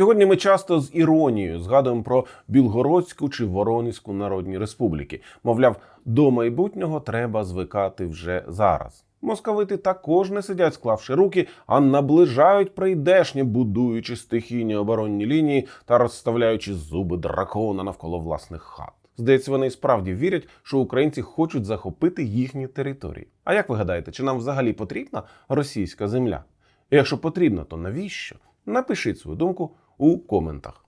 Сьогодні ми часто з іронією згадуємо про Білгородську чи Воронезьку народні республіки. Мовляв, до майбутнього треба звикати вже зараз. Московити також не сидять, склавши руки, а наближають прийдешнє, будуючи стихійні оборонні лінії та розставляючи зуби дракона навколо власних хат. Здається, вони і справді вірять, що українці хочуть захопити їхні території. А як ви гадаєте, чи нам взагалі потрібна російська земля? І якщо потрібно, то навіщо? Напишіть свою думку у коментах.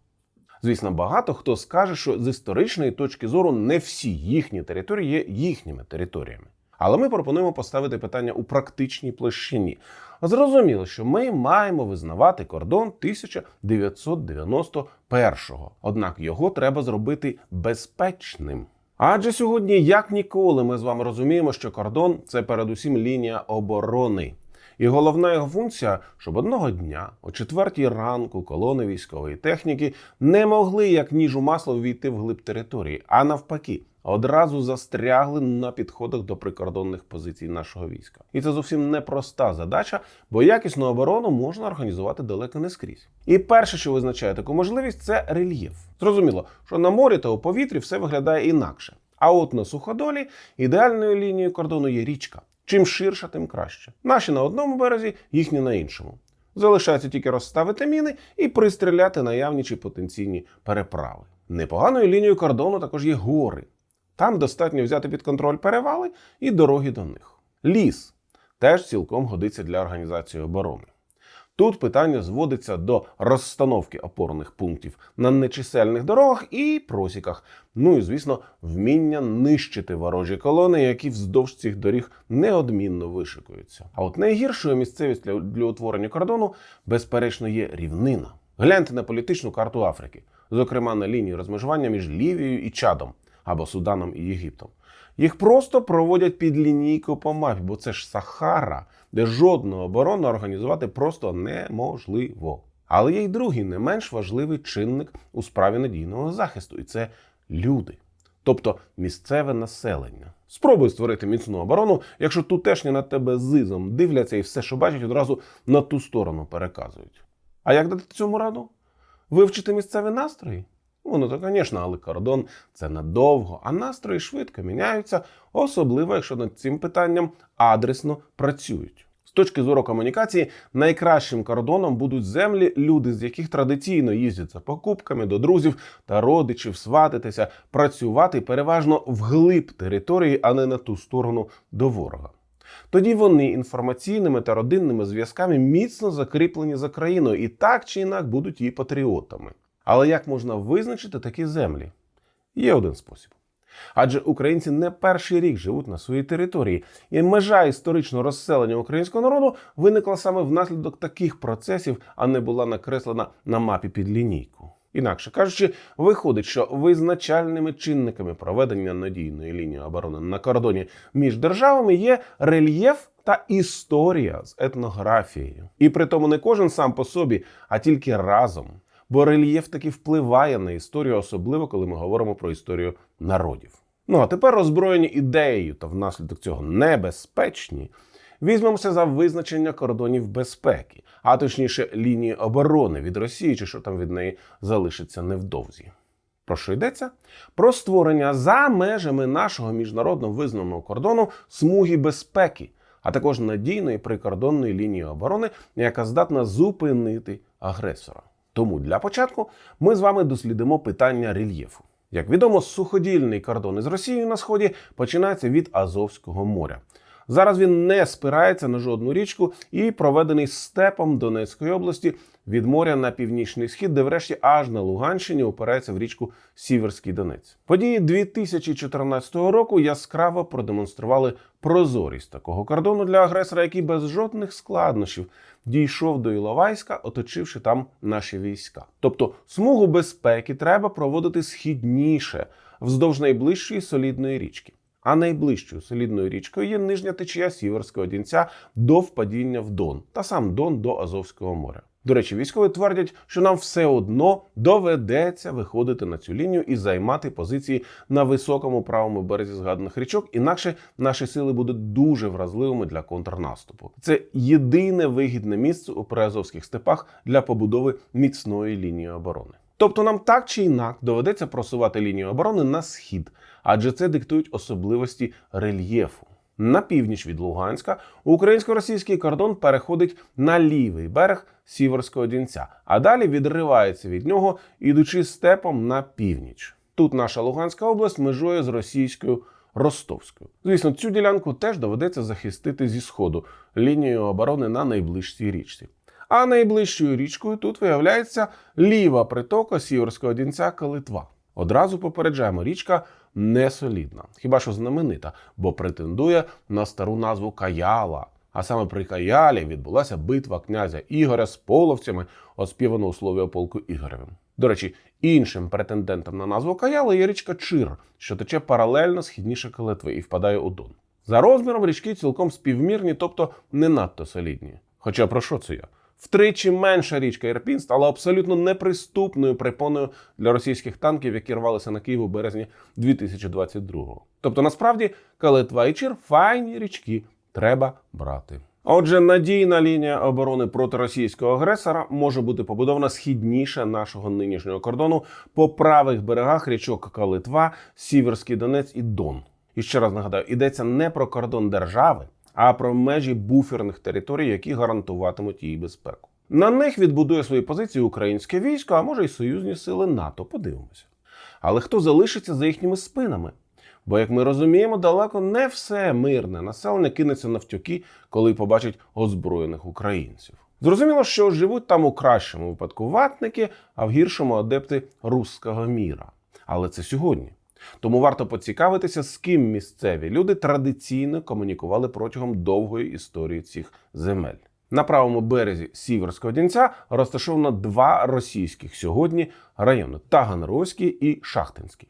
Звісно, багато хто скаже, що з історичної точки зору не всі їхні території є їхніми територіями. Але ми пропонуємо поставити питання у практичній площині. Зрозуміло, що ми маємо визнавати кордон 1991-го, однак його треба зробити безпечним. Адже сьогодні, як ніколи, ми з вами розуміємо, що кордон це передусім лінія оборони. І головна його функція, щоб одного дня, о четвертій ранку, колони військової техніки не могли, як ніж у масло, війти в глиб території, а навпаки, одразу застрягли на підходах до прикордонних позицій нашого війська. І це зовсім непроста задача, бо якісну оборону можна організувати далеко не скрізь. І перше, що визначає таку можливість, це рельєф. Зрозуміло, що на морі та у повітрі все виглядає інакше. А от на суходолі ідеальною лінією кордону є річка. Чим ширша, тим краще. Наші на одному березі, їхні на іншому. Залишається тільки розставити міни і пристріляти наявні чи потенційні переправи. Непоганою лінією кордону також є гори. Там достатньо взяти під контроль перевали і дороги до них. Ліс теж цілком годиться для організації оборони. Тут питання зводиться до розстановки опорних пунктів на нечисельних дорогах і просіках. Ну і звісно, вміння нищити ворожі колони, які вздовж цих доріг неодмінно вишикуються. А от найгіршою місцевість для, для утворення кордону, безперечно, є рівнина. Гляньте на політичну карту Африки, зокрема на лінію розмежування між Лівією і Чадом або Суданом і Єгиптом. Їх просто проводять під лінійку по мапі, бо це ж Сахара, де жодну оборону організувати просто неможливо. Але є й другий не менш важливий чинник у справі надійного захисту, і це люди, тобто місцеве населення. Спробуй створити міцну оборону, якщо тутешні на тебе зизом дивляться і все, що бачать, одразу на ту сторону переказують. А як дати цьому раду? Вивчити місцеві настрої? Ну, то, звісно, але кордон це надовго, а настрої швидко міняються, особливо якщо над цим питанням адресно працюють. З точки зору комунікації, найкращим кордоном будуть землі, люди з яких традиційно їздять за покупками до друзів та родичів, сватитися, працювати переважно вглиб території, а не на ту сторону до ворога. Тоді вони інформаційними та родинними зв'язками міцно закріплені за країною і так чи інак будуть її патріотами. Але як можна визначити такі землі? Є один спосіб. Адже українці не перший рік живуть на своїй території, і межа історичного розселення українського народу виникла саме внаслідок таких процесів, а не була накреслена на мапі під лінійку. Інакше кажучи, виходить, що визначальними чинниками проведення надійної лінії оборони на кордоні між державами є рельєф та історія з етнографією. І при тому не кожен сам по собі, а тільки разом. Бо рельєф таки впливає на історію, особливо коли ми говоримо про історію народів. Ну а тепер роззброєні ідеєю та внаслідок цього небезпечні. Візьмемося за визначення кордонів безпеки, а точніше лінії оборони від Росії, чи що там від неї залишиться невдовзі. Про що йдеться? Про створення за межами нашого міжнародно визнаного кордону смуги безпеки, а також надійної прикордонної лінії оборони, яка здатна зупинити агресора. Тому для початку ми з вами дослідимо питання рельєфу. Як відомо, суходільний кордон із Росією на сході починається від Азовського моря. Зараз він не спирається на жодну річку і проведений степом Донецької області від моря на північний схід, де врешті аж на Луганщині опирається в річку Сіверський Донець. Події 2014 року яскраво продемонстрували прозорість такого кордону для агресора, який без жодних складнощів дійшов до Іловайська, оточивши там наші війська. Тобто смугу безпеки треба проводити східніше, вздовж найближчої солідної річки. А найближчою солідною річкою є нижня течія Сіверського Дінця до впадіння в Дон та сам Дон до Азовського моря. До речі, військові твердять, що нам все одно доведеться виходити на цю лінію і займати позиції на високому правому березі згаданих річок, інакше наші сили будуть дуже вразливими для контрнаступу. Це єдине вигідне місце у приазовських степах для побудови міцної лінії оборони. Тобто нам так чи інак доведеться просувати лінію оборони на схід, адже це диктують особливості рельєфу. На північ від Луганська українсько-російський кордон переходить на лівий берег Сіверського Дінця, а далі відривається від нього, ідучи степом на північ. Тут наша Луганська область межує з російською Ростовською. Звісно, цю ділянку теж доведеться захистити зі сходу лінією оборони на найближчій річці. А найближчою річкою тут виявляється ліва притока Сіверського Дінця Калитва. Одразу попереджаємо, річка не солідна, хіба що знаменита, бо претендує на стару назву Каяла. А саме при Каялі відбулася битва князя Ігоря з половцями, оспівану у слові полку Ігоревим. До речі, іншим претендентом на назву Каяла є річка Чир, що тече паралельно східніше Калитви і впадає у Дон. За розміром річки цілком співмірні, тобто не надто солідні. Хоча про що це я? Втричі менша річка Ірпінь стала абсолютно неприступною препоною для російських танків, які рвалися на Київ у березні 2022-го. Тобто, насправді, Калитва і Чир файні річки треба брати. Отже, надійна лінія оборони проти російського агресора може бути побудована східніше нашого нинішнього кордону по правих берегах річок Калитва, Сіверський Донець і Дон. І ще раз нагадаю, йдеться не про кордон держави, а про межі буферних територій, які гарантуватимуть її безпеку. На них відбудує свої позиції українське військо, а може й союзні сили НАТО. Подивимося. Але хто залишиться за їхніми спинами? Бо, як ми розуміємо, далеко не все мирне населення кинеться навтюки, коли побачить озброєних українців. Зрозуміло, що живуть там у кращому випадку ватники, а в гіршому адепти руського міра. Але це сьогодні. Тому варто поцікавитися, з ким місцеві люди традиційно комунікували протягом довгої історії цих земель. На правому березі Сіверського Дінця розташовано два російських сьогодні райони Таганрозький і Шахтинський.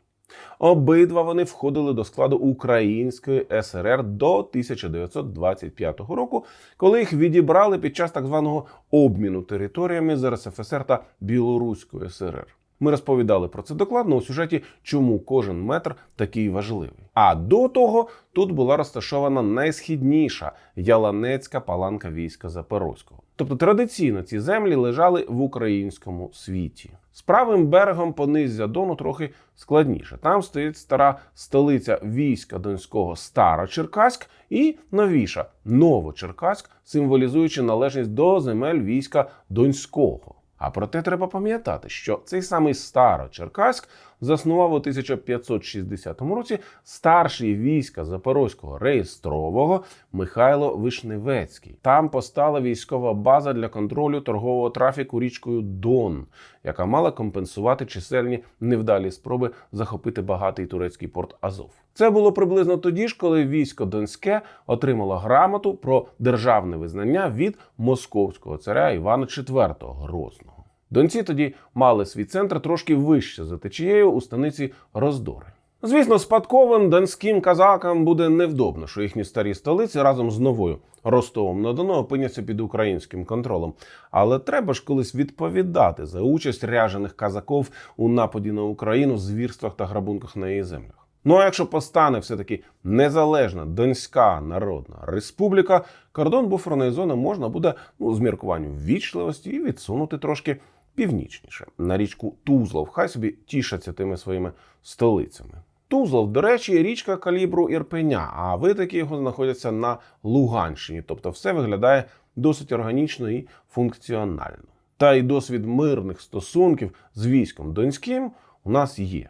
Обидва вони входили до складу Української СРР до 1925 року, коли їх відібрали під час так званого обміну територіями з РСФСР та Білоруської СРР. Ми розповідали про це докладно у сюжеті, чому кожен метр такий важливий. А до того тут була розташована найсхідніша Яланецька паланка війська Запорозького. Тобто традиційно ці землі лежали в українському світі. З правим берегом понизя Дону трохи складніше. Там стоїть стара столиця війська Донського Старочеркаськ і новіша Новочеркаськ, символізуючи належність до земель війська Донського. А проте треба пам'ятати, що цей самий Старочеркаськ заснував у 1560 році старший війська Запорозького реєстрового Михайло Вишневецький. Там постала військова база для контролю торгового трафіку річкою Дон, яка мала компенсувати чисельні невдалі спроби захопити багатий турецький порт Азов. Це було приблизно тоді ж, коли військо Донське отримало грамоту про державне визнання від московського царя Івана IV Грозного. Донці тоді мали свій центр трошки вище за течією у станиці Роздори. Звісно, спадковим донським казакам буде невдобно, що їхні старі столиці разом з новою Ростовом на Дону опиняться під українським контролем. Але треба ж колись відповідати за участь ряжених казаків у нападі на Україну, звірствах та грабунках на її землях. Ну а якщо постане все-таки незалежна Донська Народна Республіка, кордон буферної зони можна буде ну, з міркуванням ввічливості і відсунути трошки північніше на річку Тузлов. Хай собі тішаться тими своїми столицями. Тузлов, до речі, річка калібру Ірпеня, а витоки його знаходяться на Луганщині. Тобто все виглядає досить органічно і функціонально. Та й досвід мирних стосунків з військом Донським у нас є.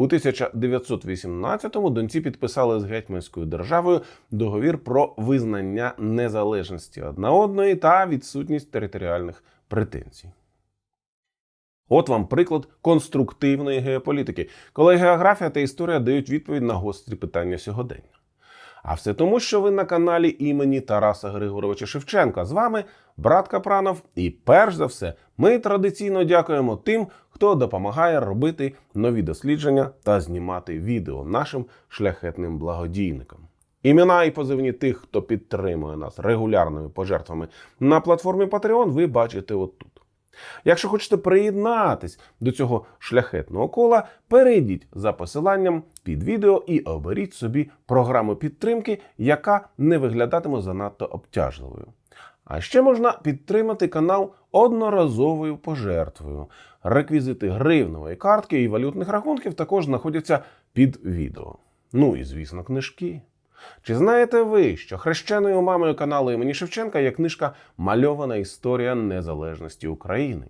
У 1918-му донці підписали з гетьманською державою договір про визнання незалежності одна одної та відсутність територіальних претензій. От вам приклад конструктивної геополітики, коли географія та історія дають відповідь на гострі питання сьогодення. А все тому, що ви на каналі імені Тараса Григоровича Шевченка. З вами брат Капранов. І перш за все, ми традиційно дякуємо тим, хто допомагає робити нові дослідження та знімати відео нашим шляхетним благодійникам. Імена і позивні тих, хто підтримує нас регулярними пожертвами на платформі Patreon, ви бачите отут. Якщо хочете приєднатись до цього шляхетного кола, перейдіть за посиланням під відео і оберіть собі програму підтримки, яка не виглядатиме занадто обтяжливою. А ще можна підтримати канал одноразовою пожертвою. Реквізити гривневої картки і валютних рахунків також знаходяться під відео. Ну і звісно, книжки. Чи знаєте ви, що хрещеною мамою каналу імені Шевченка є книжка Мальована історія незалежності України?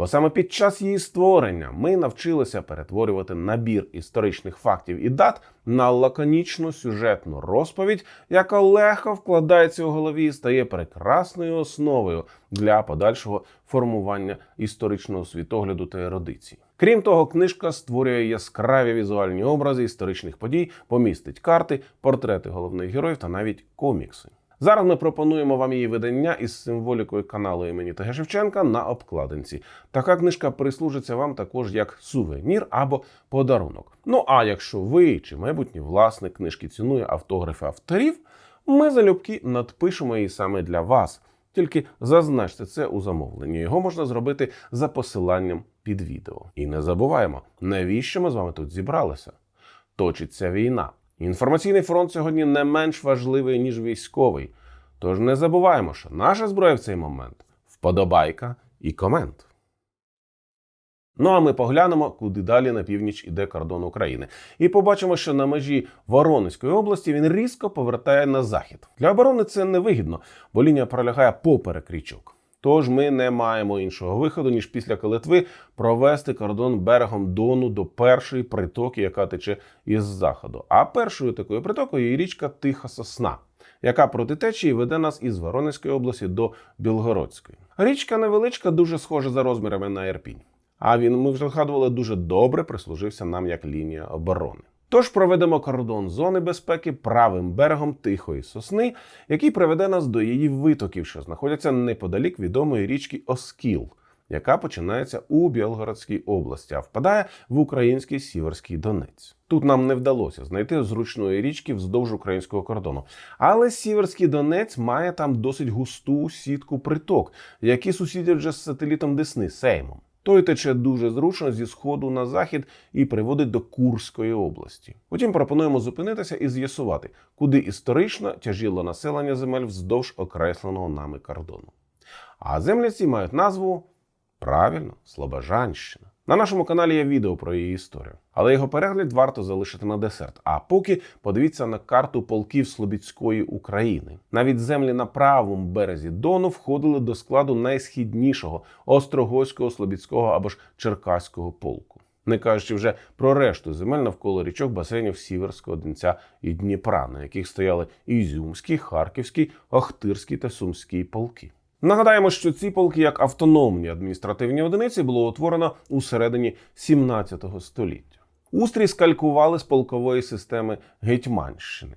Бо саме під час її створення ми навчилися перетворювати набір історичних фактів і дат на лаконічну сюжетну розповідь, яка легко вкладається у голові і стає прекрасною основою для подальшого формування історичного світогляду та ерудиції. Крім того, книжка створює яскраві візуальні образи історичних подій, помістить карти, портрети головних героїв та навіть комікси. Зараз ми пропонуємо вам її видання із символікою каналу імені Т.Г. Шевченка на обкладинці. Така книжка прислужиться вам також як сувенір або подарунок. Ну а якщо ви чи майбутній власник книжки цінує автографи авторів, ми залюбки надпишемо її саме для вас. Тільки зазначте це у замовленні. Його можна зробити за посиланням під відео. І не забуваємо, навіщо ми з вами тут зібралися. Точиться війна. Інформаційний фронт сьогодні не менш важливий, ніж військовий. Тож не забуваємо, що наша зброя в цей момент вподобайка і комент. Ну а ми поглянемо, куди далі на північ іде кордон України, і побачимо, що на межі Воронезької області він різко повертає на захід. Для оборони це невигідно, бо лінія пролягає поперек річок. Тож ми не маємо іншого виходу, ніж після Калитви провести кордон берегом Дону до першої притоки, яка тече із заходу. А першою такою притокою є річка Тиха Сосна, яка проти течії веде нас із Воронезької області до Білгородської. Річка невеличка, дуже схожа за розмірами на Ірпінь. А він, ми вже згадували, дуже добре прислужився нам як лінія оборони. Тож проведемо кордон зони безпеки правим берегом Тихої Сосни, який приведе нас до її витоків, що знаходяться неподалік відомої річки Оскіл, яка починається у Білгородській області, а впадає в український Сіверський Донець. Тут нам не вдалося знайти зручної річки вздовж українського кордону. Але Сіверський Донець має там досить густу сітку приток, які сусідять вже з сателітом Десни Сеймом. Той тече дуже зручно зі сходу на захід і приводить до Курської області. Потім пропонуємо зупинитися і з'ясувати, куди історично тяжіло населення земель вздовж окресленого нами кордону. А землі ці мають назву правильно Слобожанщина. На нашому каналі є відео про її історію, але його перегляд варто залишити на десерт. А поки подивіться на карту полків Слобідської України. Навіть землі на правому березі Дону входили до складу найсхіднішого Острогойського, Слобідського або ж Черкаського полку. Не кажучи вже про решту земель навколо річок басейнів Сіверського, Донця і Дніпра, на яких стояли Ізюмський, Харківський, Охтирський та Сумський полки. Нагадаємо, що ці полки як автономні адміністративні одиниці було утворено у середині 17 століття. Устрій скалькували з полкової системи Гетьманщини.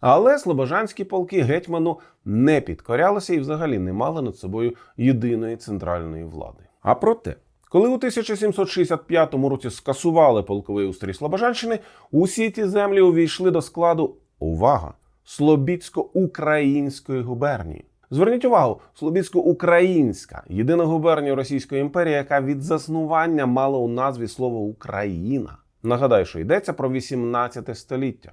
Але слобожанські полки гетьману не підкорялися і взагалі не мали над собою єдиної центральної влади. А проте, коли у 1765 році скасували полковий устрій Слобожанщини, усі ці землі увійшли до складу увага! Слобідсько-української губернії. Зверніть увагу, Слобідсько-українська єдина губернія Російської імперії, яка від заснування мала у назві слово Україна. Нагадаю, що йдеться про 18 століття.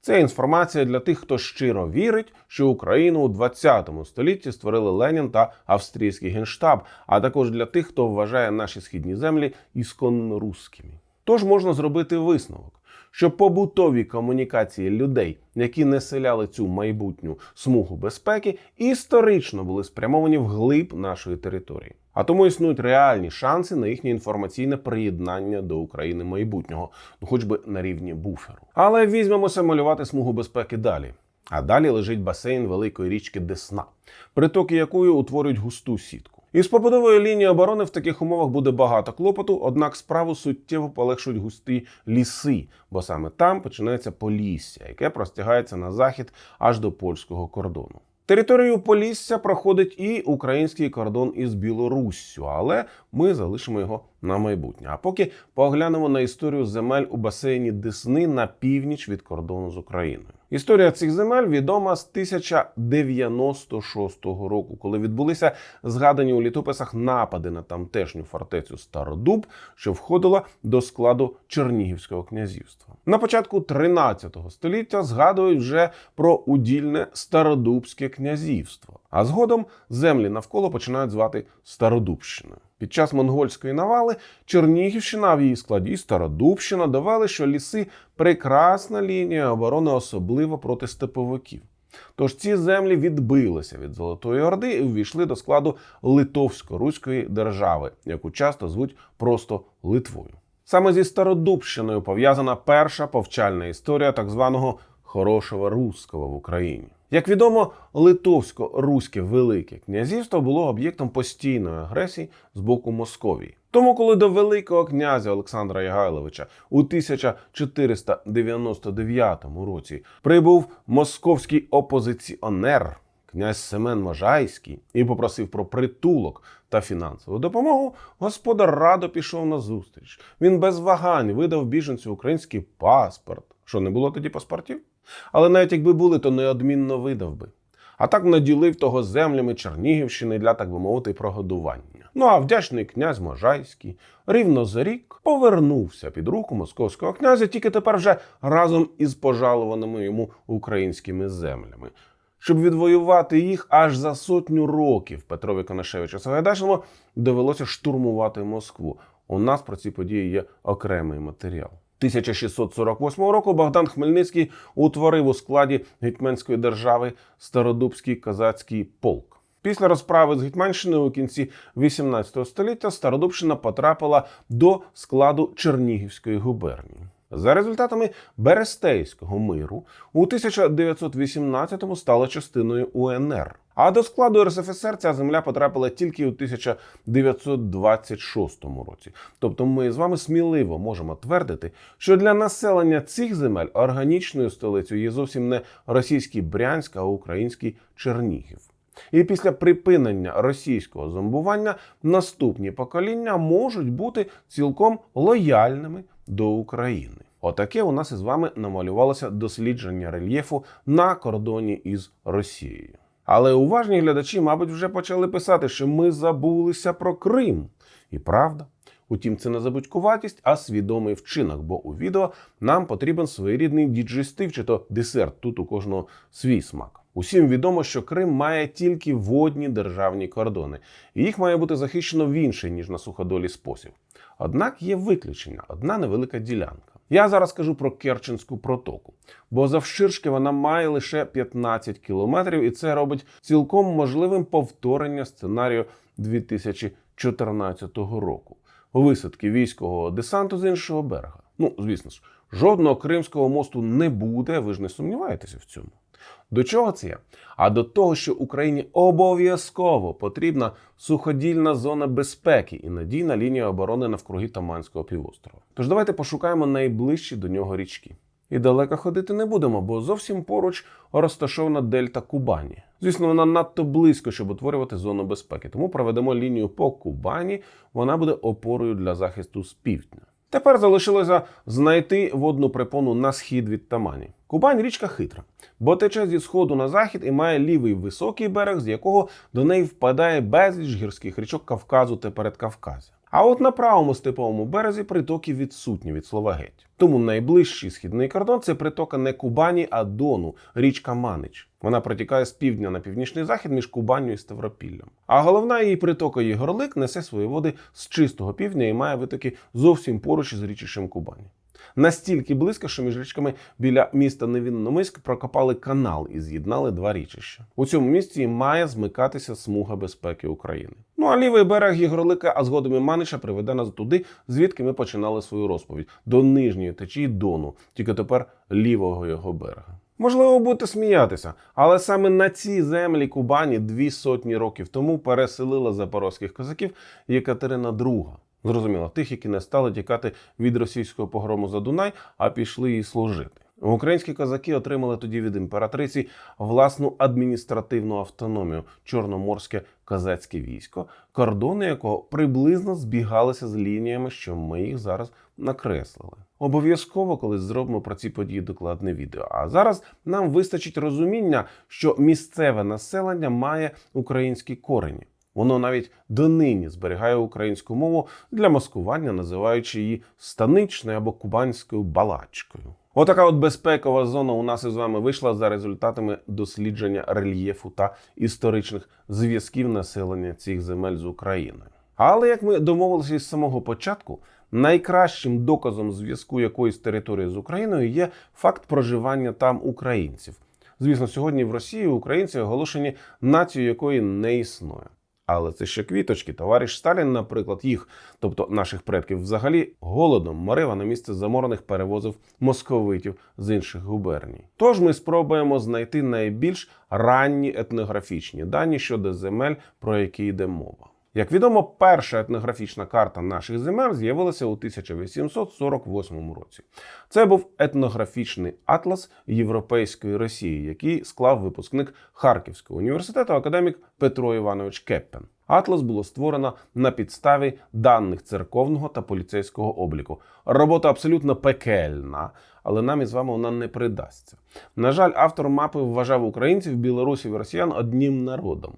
Це інформація для тих, хто щиро вірить, що Україну у 20 столітті створили Ленін та австрійський генштаб, а також для тих, хто вважає наші східні землі ісконно руськими. Тож можна зробити висновок, що побутові комунікації людей, які населяли цю майбутню смугу безпеки, історично були спрямовані вглиб нашої території. А тому існують реальні шанси на їхнє інформаційне приєднання до України майбутнього, ну хоч би на рівні буферу. Але візьмемося малювати смугу безпеки далі. А далі лежить басейн великої річки Десна, притоки якої утворюють густу сітку. Із побудовою лінії оборони в таких умовах буде багато клопоту, однак справу суттєво полегшують густі ліси, бо саме там починається Полісся, яке простягається на захід аж до польського кордону. Територію Полісся проходить і український кордон із Білоруссю, але ми залишимо його на майбутнє. А поки поглянемо на історію земель у басейні Десни на північ від кордону з Україною. Історія цих земель відома з 1096 року, коли відбулися згадані у літописах напади на тамтешню фортецю Стародуб, що входила до складу Чернігівського князівства. На початку 13 століття згадують вже про удільне Стародубське князівство, а згодом землі навколо починають звати Стародубщиною. Під час монгольської навали Чернігівщина, в її складі Стародубщина давали, що ліси прекрасна лінія оборони, особливо проти степовиків. Тож ці землі відбилися від Золотої Орди і увійшли до складу Литовсько-Руської держави, яку часто звуть просто Литвою. Саме зі Стародубщиною пов'язана перша повчальна історія так званого хорошого русского в Україні. Як відомо, Литовсько-Руське Велике князівство було об'єктом постійної агресії з боку Московії. Тому, коли до Великого князя Олександра Ягайловича у 1499 році прибув московський опозиціонер князь Семен Можайський і попросив про притулок та фінансову допомогу, господар радо пішов на зустріч. Він без вагань видав біженцю український паспорт. Що не було тоді паспортів? Але навіть якби були, то неодмінно видав би. А так наділив того землями Чернігівщини для, так би мовити, прогодування. Ну а вдячний князь Можайський рівно за рік повернувся під руку московського князя, тільки тепер вже разом із пожалуваними йому українськими землями. Щоб відвоювати їх аж за сотню років Петрові Конашевичу Сагайдачному довелося штурмувати Москву. У нас про ці події є окремий матеріал. 1648 року Богдан Хмельницький утворив у складі гетьманської держави Стародубський козацький полк. Після розправи з Гетьманщиною у кінці 18 століття Стародубщина потрапила до складу Чернігівської губернії. За результатами Берестейського миру у 1918-му стала частиною УНР. А до складу РСФСР ця земля потрапила тільки у 1926 році. Тобто ми з вами сміливо можемо твердити, що для населення цих земель органічною столицею є зовсім не російський Брянськ, а український Чернігів. І після припинення російського зомбування наступні покоління можуть бути цілком лояльними до України. Отаке у нас із вами намалювалося дослідження рельєфу на кордоні із Росією. Але уважні глядачі, мабуть, вже почали писати, що ми забулися про Крим. І правда. Утім, це не забудькуватість, а свідомий вчинок, бо у відео нам потрібен своєрідний діджестив чи то десерт. Тут у кожного свій смак. Усім відомо, що Крим має тільки водні державні кордони, і їх має бути захищено в інший, ніж на суходолі спосіб. Однак є виключення, одна невелика ділянка. Я зараз кажу про Керченську протоку, бо завширшки вона має лише 15 кілометрів, і це робить цілком можливим повторення сценарію 2014 року. Висадки військового десанту з іншого берега. Ну, звісно ж, жодного Кримського мосту не буде, ви ж не сумніваєтеся в цьому. До чого це я? А до того, що Україні обов'язково потрібна суходільна зона безпеки і надійна лінія оборони навкруги Таманського півострова. Тож давайте пошукаємо найближчі до нього річки. І далеко ходити не будемо, бо зовсім поруч розташована дельта Кубані. Звісно, вона надто близько, щоб утворювати зону безпеки. Тому проведемо лінію по Кубані. Вона буде опорою для захисту з півдня. Тепер залишилося знайти водну препону на схід від Тамані. Кубань річка хитра, бо тече зі сходу на захід і має лівий високий берег, з якого до неї впадає безліч гірських річок Кавказу та Передкавказя. А от на правому степовому березі притоки відсутні від слова геть. Тому найближчий східний кордон це притока не Кубані, а Дону, річка Манич. Вона протікає з півдня на північний захід між Кубанню і Ставропіллям. А головна її притока Єгорлик несе свої води з чистого півдня і має витоки зовсім поруч із річищем Кубані. Настільки близько, що між річками біля міста Невінномиськ прокопали канал і з'єднали два річища. У цьому місці має змикатися смуга безпеки України. Ну а лівий берег Єгорлика, а згодом і Манича приведе нас туди, звідки ми починали свою розповідь до нижньої течії Дону, тільки тепер лівого його берега. Можливо, будете сміятися, але саме на ці землі Кубані дві сотні років тому переселила запорозьких козаків Єкатерина II. Зрозуміло, тих, які не стали тікати від російського погрому за Дунай, а пішли їй служити. Українські козаки отримали тоді від імператриці власну адміністративну автономію Чорноморське козацьке військо, кордони якого приблизно збігалися з лініями, що ми їх зараз накреслили. Обов'язково колись зробимо про ці події докладне відео. А зараз нам вистачить розуміння, що місцеве населення має українські корені. Воно навіть донині зберігає українську мову для маскування, називаючи її станичною або кубанською балачкою. Отака от безпекова зона у нас із вами вийшла за результатами дослідження рельєфу та історичних зв'язків населення цих земель з Україною. Але як ми домовилися із самого початку, найкращим доказом зв'язку якоїсь території з Україною є факт проживання там українців. Звісно, сьогодні в Росії українці оголошені нацією, якої не існує. Але це ще квіточки. Товариш Сталін, наприклад, їх, тобто наших предків, взагалі голодом морива на місце заморених перевозив московитів з інших губерній. Тож ми спробуємо знайти найбільш ранні етнографічні дані щодо земель, про які йде мова. Як відомо, перша етнографічна карта наших земель з'явилася у 1848 році. Це був етнографічний атлас Європейської Росії, який склав випускник Харківського університету академік Петро Іванович Кеппен. Атлас було створено на підставі даних церковного та поліцейського обліку. Робота абсолютно пекельна, але нам із вами вона не придасться. На жаль, автор мапи вважав українців, білорусів і росіян одним народом.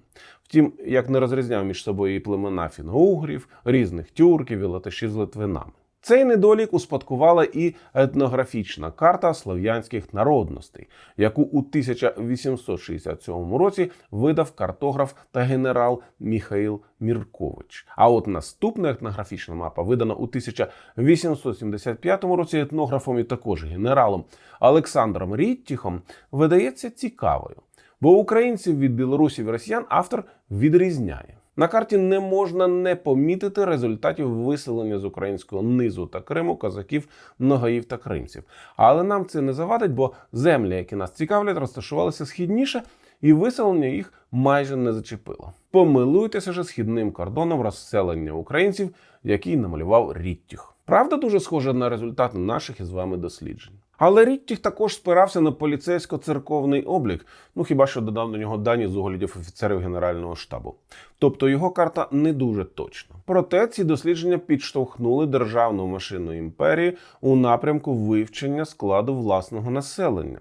Втім, як не розрізняв між собою і племена фіно-угрів, різних тюрків і латишів з литвинами. Цей недолік успадкувала і етнографічна карта слов'янських народностей, яку у 1867 році видав картограф та генерал Міхаїл Міркович. А от наступна етнографічна мапа, видана у 1875 році етнографом і також генералом Олександром Ріттіхом, видається цікавою. Бо українців від білорусів і росіян автор відрізняє. На карті не можна не помітити результатів виселення з українського низу та Криму козаків, ногаїв та кримців. Але нам це не завадить, бо землі, які нас цікавлять, розташувалися східніше, і виселення їх майже не зачепило. Помилуйтеся же східним кордоном розселення українців, який намалював Ріттіх. Правда, дуже схожа на результати наших із вами досліджень. Але Ріттіх також спирався на поліцейсько-церковний облік, ну хіба що додав до нього дані з оглядів офіцерів Генерального штабу. Тобто його карта не дуже точна. Проте ці дослідження підштовхнули державну машину імперії у напрямку вивчення складу власного населення.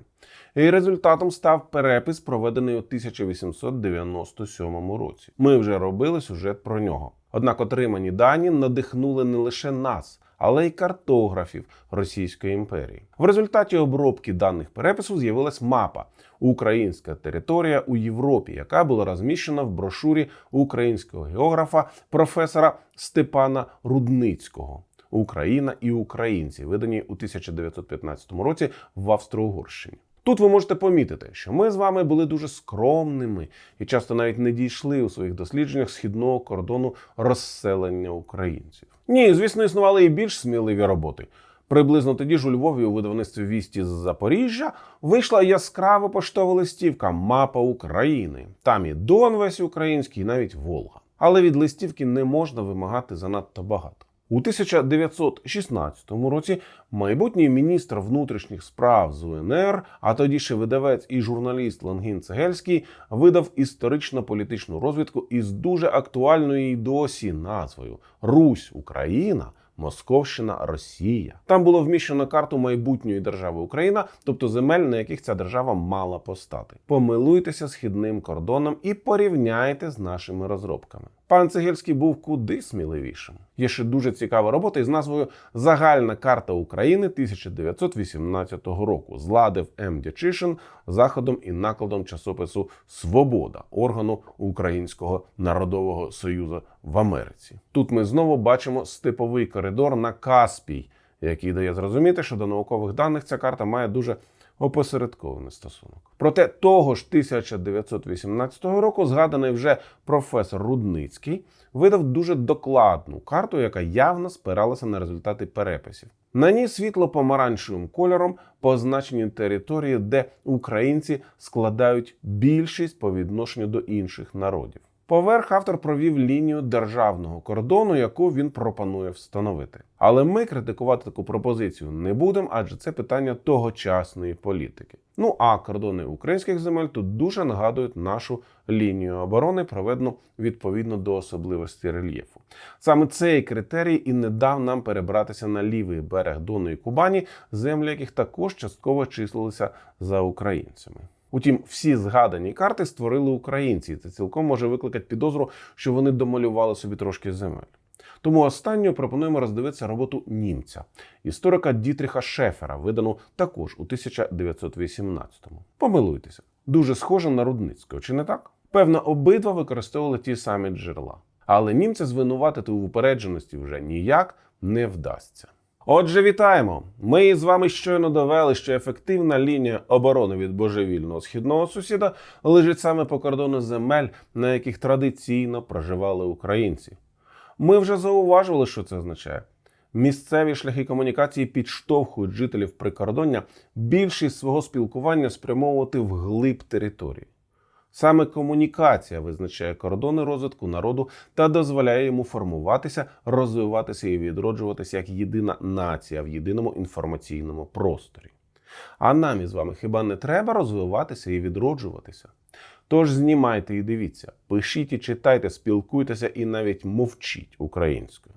І результатом став перепис, проведений у 1897 році. Ми вже робили сюжет про нього. Однак отримані дані надихнули не лише нас, але й картографів Російської імперії. В результаті обробки даних перепису з'явилась мапа Українська територія у Європі, яка була розміщена в брошурі українського географа професора Степана Рудницького. Україна і українці, видані у 1915 році в Австро-Угорщині. Тут ви можете помітити, що ми з вами були дуже скромними і часто навіть не дійшли у своїх дослідженнях східного кордону розселення українців. Ні, звісно, існували і більш сміливі роботи. Приблизно тоді ж у Львові у видавництві вісті з Запоріжжя вийшла яскрава поштова листівка Мапа України. Там і Дон весь український, і навіть Волга. Але від листівки не можна вимагати занадто багато. У 1916 році майбутній міністр внутрішніх справ з УНР, а тоді ще видавець і журналіст Лангін Цегельський, видав історично-політичну розвідку із дуже актуальною і досі назвою Русь Україна. Московщина, Росія. Там було вміщено карту майбутньої держави Україна, тобто земель, на яких ця держава мала постати. Помилуйтеся східним кордоном і порівняйте з нашими розробками. Пан Цегельський був куди сміливішим. Є ще дуже цікава робота із назвою Загальна карта України 1918 року. Зладив М. Дячишин заходом і накладом часопису Свобода органу Українського народового союзу в Америці. Тут ми знову бачимо степовий коридор на Каспій, який дає зрозуміти, що до наукових даних ця карта має дуже опосередкований стосунок. Проте того ж 1918 року згаданий вже професор Рудницький видав дуже докладну карту, яка явно спиралася на результати переписів. На ній світло-помаранчевим кольором позначені території, де українці складають більшість по відношенню до інших народів. Поверх автор провів лінію державного кордону, яку він пропонує встановити. Але ми критикувати таку пропозицію не будемо, адже це питання тогочасної політики. Ну а кордони українських земель тут дуже нагадують нашу лінію оборони, проведену відповідно до особливостей рельєфу. Саме цей критерій і не дав нам перебратися на лівий берег Дону і Кубані, землі яких також частково числилися за українцями. Утім, всі згадані карти створили українці, і це цілком може викликати підозру, що вони домалювали собі трошки земель. Тому останньою пропонуємо роздивитися роботу німця, історика Дітріха Шефера, видану також у 1918-му. Помилуйтеся, дуже схоже на Рудницького, чи не так? Певно, обидва використовували ті самі джерела. Але німця звинуватити у упередженості вже ніяк не вдасться. Отже, вітаємо! Ми з вами щойно довели, що ефективна лінія оборони від божевільного східного сусіда лежить саме по кордону земель, на яких традиційно проживали українці. Ми вже зауважували, що це означає. Місцеві шляхи комунікації підштовхують жителів прикордоння більшість свого спілкування спрямовувати вглиб території. Саме комунікація визначає кордони розвитку народу та дозволяє йому формуватися, розвиватися і відроджуватися як єдина нація в єдиному інформаційному просторі. А нам із вами хіба не треба розвиватися і відроджуватися? Тож знімайте і дивіться, пишіть і читайте, спілкуйтеся і навіть мовчіть українською.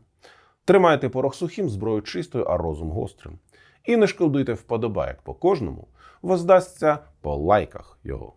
Тримайте порох сухим, зброю чистою, а розум гострим. І не шкодуйте вподобайок по кожному, воздасться по лайках його.